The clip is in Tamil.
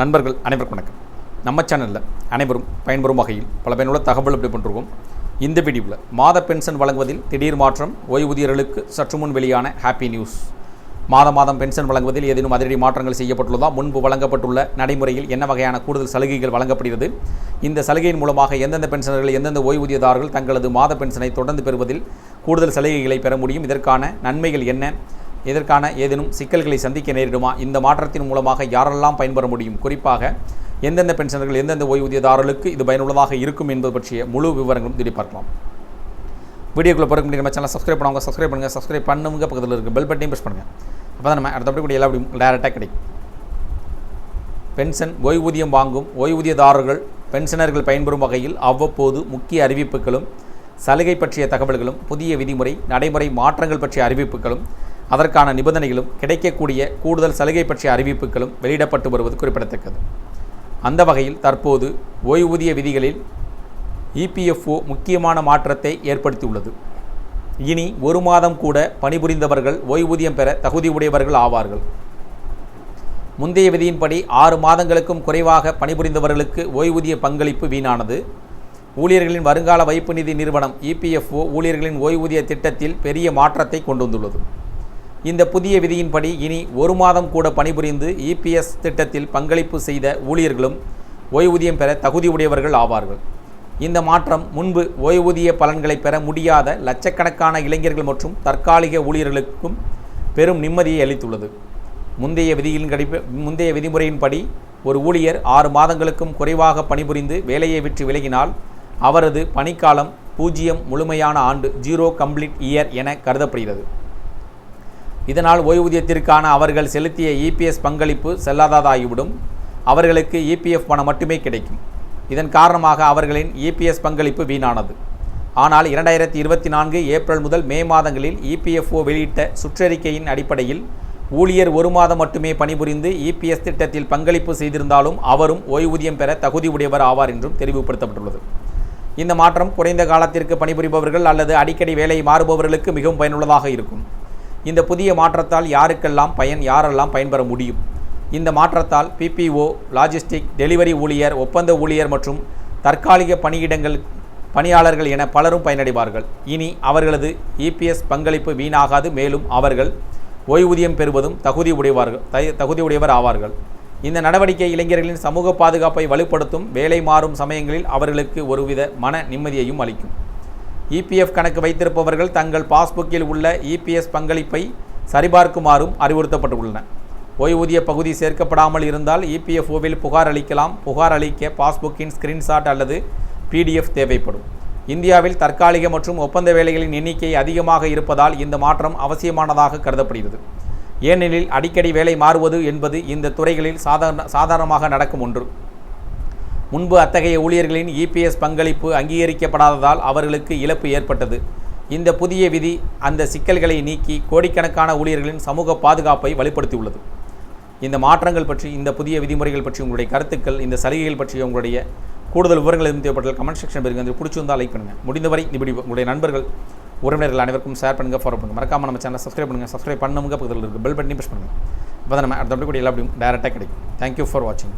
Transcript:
நண்பர்கள் அனைவருக்கும் வணக்கம். நம்ம சேனலில் அனைவரும் பயன்பெறும் வகையில் பல பயனுள்ள தகவல் அப்படி பண்ணிருக்கோம். இந்த வீடியோவில் மாத பென்ஷன் வழங்குவதில் திடீர் மாற்றம் ஓய்வூதியர்களுக்கு சற்று முன் வெளியான ஹாப்பி நியூஸ் மாத மாதம் பென்ஷன் வழங்குவதில் ஏதேனும் அதிரடி மாற்றங்கள் செய்யப்பட்டுள்ளதா? முன்பு வழங்கப்பட்டுள்ள நடைமுறையில் என்ன வகையான கூடுதல் சலுகைகள் வழங்கப்படுகிறது? இந்த சலுகையின் மூலமாக எந்தெந்த பென்ஷனர்கள் எந்தெந்த ஓய்வூதியதாரர்கள் தங்களது மாத பென்ஷனை தொடர்ந்து பெறுவதில் கூடுதல் சலுகைகளை பெற முடியும்? இதற்கான நன்மைகள் என்ன? இதற்கான ஏதேனும் சிக்கல்களை சந்திக்க நேரிடுமா? இந்த மாற்றத்தின் மூலமாக யாரெல்லாம் பயன்பெற முடியும்? குறிப்பாக எந்தெந்த பென்ஷனர்கள் எந்தெந்த ஓய்வூதியதாரர்களுக்கு இது பயனுள்ளதாக இருக்கும் என்பது பற்றிய முழு விவரங்களும் திடீர் பார்க்கலாம். வீடியோக்குள்ளே பிறகு முடியும் நம்ம சேனல் சப்ஸ்கிரைப் பண்ணுவாங்க சப்ஸ்கிரைப் பண்ணுங்கள் சப்ஸ்கிரைப் பண்ணுங்க பக்கத்தில் இருக்க பெல் பட்டையும் ப்ரெஸ் பண்ணுங்கள் அப்போ தான் நம்ம அடுத்தபடி கூட எல்லா டேரெக்டாக கிடைக்கும். பென்ஷன் ஓய்வூதியம் வாங்கும் ஓய்வூதியதாரர்கள் பென்ஷனர்கள் பயன்பெறும் வகையில் அவ்வப்போது முக்கிய அறிவிப்புகளும் சலுகை பற்றிய தகவல்களும் புதிய விதிமுறை நடைமுறை மாற்றங்கள் பற்றிய அறிவிப்புகளும் அதற்கான நிபந்தனைகளும் கிடைக்கக்கூடிய கூடுதல் சலுகை பற்றிய அறிவிப்புகளும் வெளியிடப்பட்டு வருவது குறிப்பிடத்தக்கது. அந்த வகையில் தற்போது ஓய்வூதிய விதிகளில் இபிஎஃப்ஓ முக்கியமான மாற்றத்தை ஏற்படுத்தியுள்ளது. இனி ஒரு மாதம் கூட பணிபுரிந்தவர்கள் ஓய்வூதியம் பெற தகுதி உடையவர்கள் ஆவார்கள். முந்தைய விதியின்படி ஆறு மாதங்களுக்கும் குறைவாக பணிபுரிந்தவர்களுக்கு ஓய்வூதிய பங்களிப்பு வீணானது. ஊழியர்களின் வருங்கால வைப்பு நிதி நிறுவனம் இபிஎஃப்ஓ ஊழியர்களின் ஓய்வூதிய திட்டத்தில் பெரிய மாற்றத்தை கொண்டு வந்துள்ளது. இந்த புதிய விதியின்படி இனி ஒரு மாதம் கூட பணிபுரிந்து இபிஎஸ் திட்டத்தில் பங்களிப்பு செய்த ஊழியர்களும் ஓய்வூதியம் பெற தகுதியுடையவர்கள் ஆவார்கள். இந்த மாற்றம் முன்பு ஓய்வூதிய பலன்களை பெற முடியாத லட்சக்கணக்கான இளைஞர்கள் மற்றும் தற்காலிக ஊழியர்களுக்கும் பெரும் நிம்மதியை அளித்துள்ளது. முந்தைய விதியின் கடிப்பு முந்தைய விதிமுறையின்படி ஒரு ஊழியர் ஆறு மாதங்களுக்கும் குறைவாக பணிபுரிந்து வேலையை விற்று விலகினால் அவரது பணிக்காலம் பூஜ்ஜியம் முழுமையான ஆண்டு ஜீரோ கம்ப்ளீட் இயர் என கருதப்படுகிறது. இதனால் ஓய்வூதியத்திற்கான அவர்கள் செலுத்திய இபிஎஸ் பங்களிப்பு செல்லாததாகிவிடும். அவர்களுக்கு இபிஎஃப் பணம் மட்டுமே கிடைக்கும். இதன் காரணமாக அவர்களின் இபிஎஸ் பங்களிப்பு வீணானது. ஆனால் இரண்டாயிரத்தி இருபத்தி நான்கு ஏப்ரல் முதல் மே மாதங்களில் இபிஎஃப்ஓ வெளியிட்ட சுற்றறிக்கையின் அடிப்படையில் ஊழியர் ஒரு மாதம் மட்டுமே பணிபுரிந்து இபிஎஸ் திட்டத்தில் பங்களிப்பு செய்திருந்தாலும் அவரும் ஓய்வூதியம் பெற தகுதி உடையவர் ஆவார் என்றும் தெரிவுபடுத்தப்பட்டுள்ளது. இந்த மாற்றம் குறைந்த காலத்திற்கு பணிபுரிபவர்கள் அல்லது அடிக்கடி வேலை மாறுபவர்களுக்கு மிகவும் பயனுள்ளதாக இருக்கும். இந்த புதிய மாற்றத்தால் யாருக்கெல்லாம் பயன் யாரெல்லாம் பயன்பெற முடியும்? இந்த மாற்றத்தால் பிபிஓ லாஜிஸ்டிக் டெலிவரி ஊழியர் ஒப்பந்த ஊழியர் மற்றும் தற்காலிக பணியிடங்கள் பணியாளர்கள் என பலரும் பயனடைவார்கள். இனி அவர்களது இபிஎஸ் பங்களிப்பு வீணாகாது மேலும் அவர்கள் ஓய்வூதியம் பெறுவதும் தகுதி உடையவார்கள் தகுதி உடையவர் ஆவார்கள். இந்த நடவடிக்கை இளைஞர்களின் சமூக பாதுகாப்பை வலுப்படுத்தும் வேலை மாறும் சமயங்களில் அவர்களுக்கு ஒருவித மன நிம்மதியையும் அளிக்கும். இபிஎஃப் கணக்கு வைத்திருப்பவர்கள் தங்கள் பாஸ்புக்கில் உள்ள இபிஎஸ் பங்களிப்பை சரிபார்க்குமாறும் அறிவுறுத்தப்பட்டுள்ளன. ஓய்வூதிய பகுதி சேர்க்கப்படாமல் இருந்தால் இபிஎஃப்ஓவில் புகார் அளிக்கலாம். புகார் அளிக்க பாஸ்புக்கின் ஸ்கிரீன்ஷாட் அல்லது பிடிஎஃப் தேவைப்படும். இந்தியாவில் தற்காலிக மற்றும் ஒப்பந்த வேலைகளின் எண்ணிக்கை அதிகமாக இருப்பதால் இந்த மாற்றம் அவசியமானதாக கருதப்படுகிறது. ஏனெனில் அடிக்கடி வேலை மாறுவது என்பது இந்த துறைகளில் சாதாரண சாதாரணமாக நடக்கும் ஒன்று. முன்பு அத்தகைய ஊழியர்களின் இபிஎஸ் பங்களிப்பு அங்கீகரிக்கப்படாததால் அவர்களுக்கு இழப்பு ஏற்பட்டது. இந்த புதிய விதி அந்த சிக்கல்களை நீக்கி கோடிக்கணக்கான ஊழியர்களின் சமூக பாதுகாப்பை வலுப்படுத்தியுள்ளது. இந்த மாற்றங்கள் பற்றி இந்த புதிய விதிமுறைகள் பற்றி உங்களுடைய கருத்துக்கள் இந்த சலுகைகள் பற்றி உங்களுடைய கூடுதல் விவரங்கள் எதுவும் தேவைப்பட்டால் கமெண்ட் செக்ஷன் பெருங்க வந்து பிடிச்சிருந்தால் லைக் பண்ணுங்கள் முடிந்தவரை இப்படி உங்களுடைய நண்பர்கள் உறவினர்கள் அனைவருக்கும் ஷேர் பண்ணுங்கள் ஃபாலோ பண்ணுங்கள் மறக்காமல் நம்ம சேனலை சப்ஸ்கிரைப் பண்ணுங்கள் சப்ஸ்கிரைப் பண்ணுங்க பக்கத்தில் இருக்குது பெல் பட்டனையும் ப்ரெஸ் பண்ணுங்கள் அப்போ தான் நம்ம அடுத்த கூட எல்லா அப்படியும் டேரெக்டாக கிடைக்கும். தேங்க்யூ ஃபார் வாட்சிங்